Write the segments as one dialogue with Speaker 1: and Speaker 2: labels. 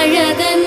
Speaker 1: അഴകൻ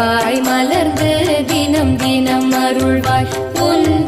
Speaker 1: மலர்வாய் மலர்ந்து தினம் தினம் அருள்வாய். உன்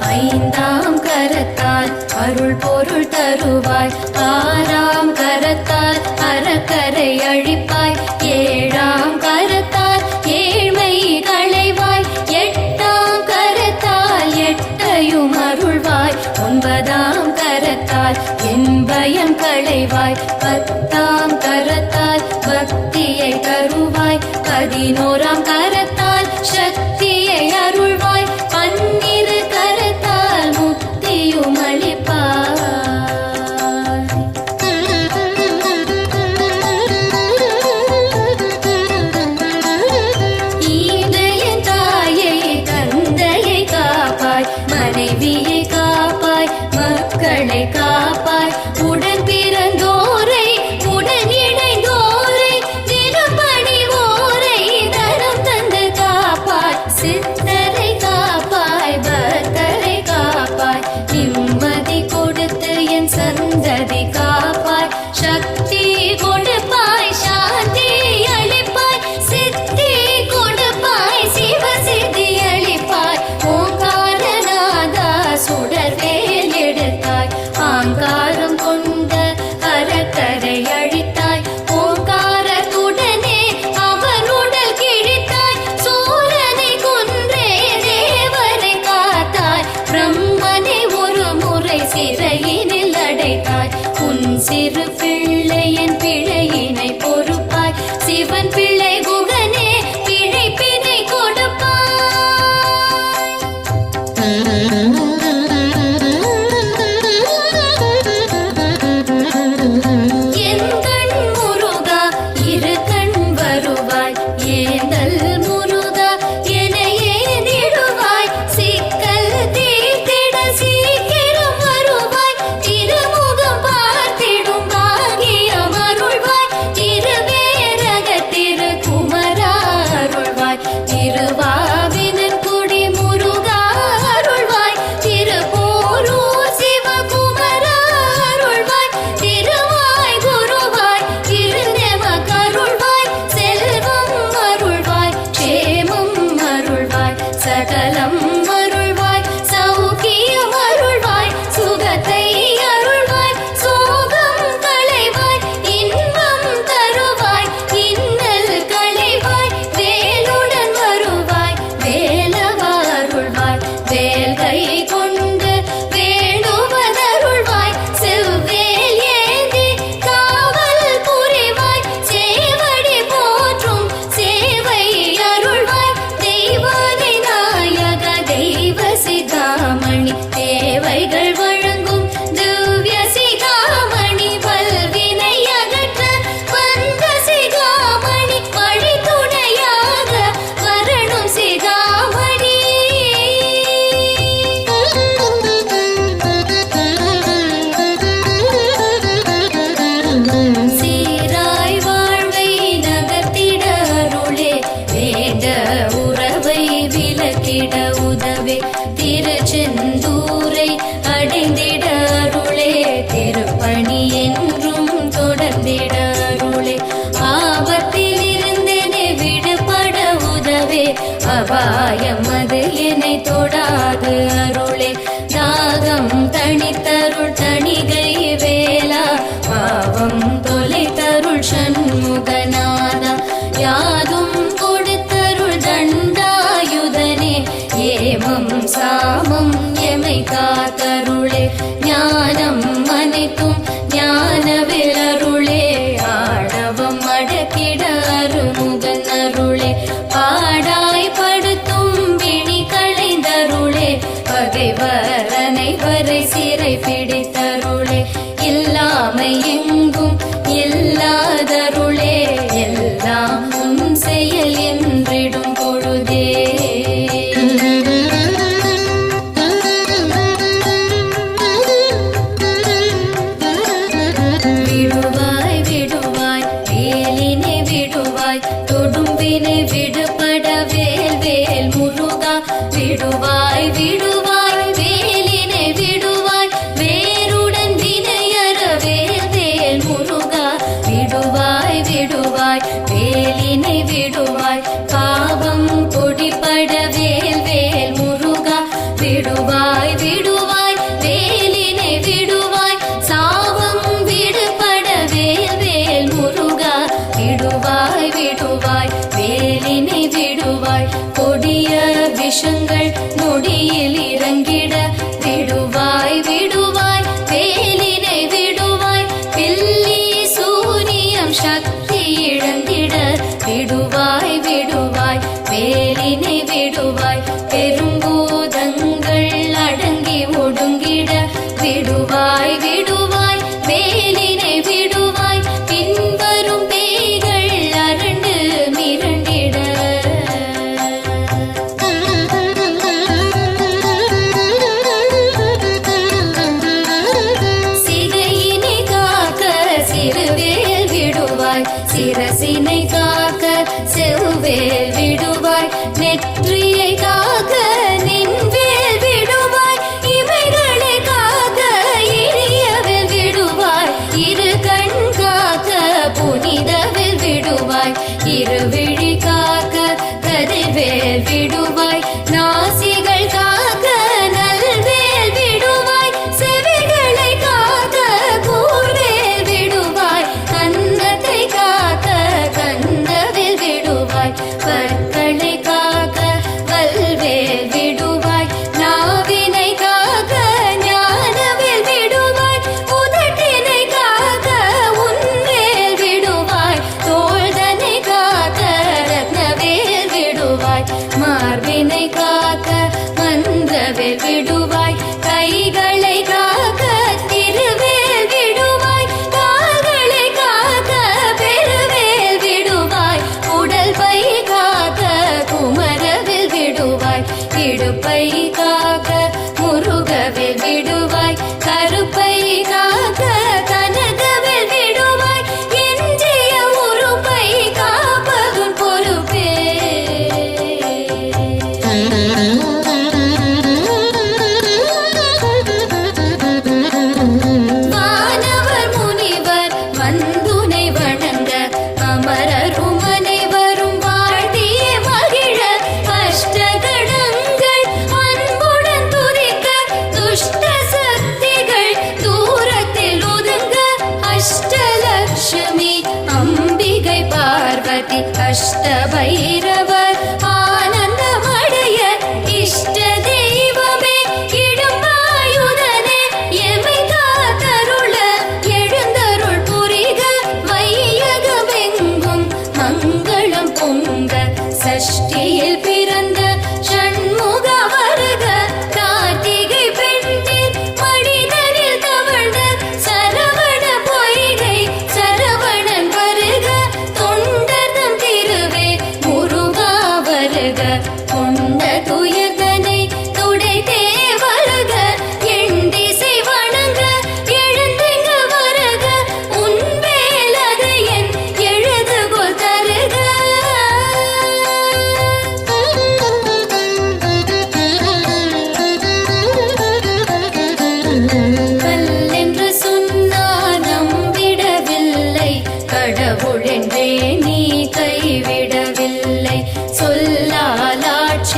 Speaker 1: ஐந்தாம் கரத்தால் அருள் பொருள் தருவாய். ஆறாம் கரத்தால் அறக்கரை அழிப்பாய். ஏழாம் கரத்தால் ஏழ்மை களைவாய். எட்டாம் கரத்தால் எட்டையும் அருள்வாய். ஒன்பதாம் கரத்தால் என்பயம் களைவாய். பத்தாம் கரத்தால் பக்தியை தருவாய். பதினோராம் கரத்தால் சக்தி No.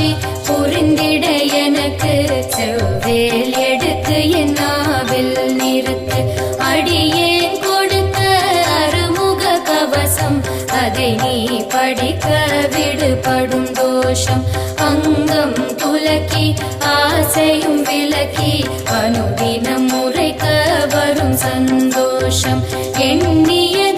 Speaker 1: காட்சி புரிந்திட எனக்கு. செவ்வேல் எடுத்து என் நாவில் நிறுத்து. அடியேன் கொடுத்த அருமுக கவசம். அதை நீ படிக்க விடுபடும் தோஷம். அங்கம் துலக்கி ஆசையும் விலக்கி அனுதினம் முறைக்க வரும் சந்தோஷம். எண்ணிய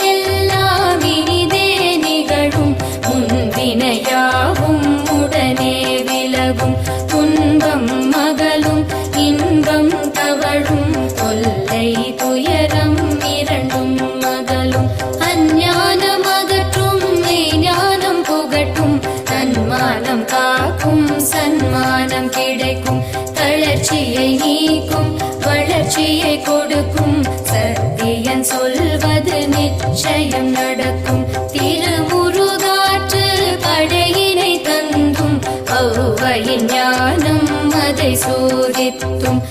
Speaker 1: வறுமையை நீக்கும் வளர்ச்சியை கொடுக்கும். சத்தியன் சொல்வது நிச்சயம் நடக்கும். திருமுருகாற்று படையினை தந்தும் ஔவையின் ஞானம் அதை சோதித்தும்.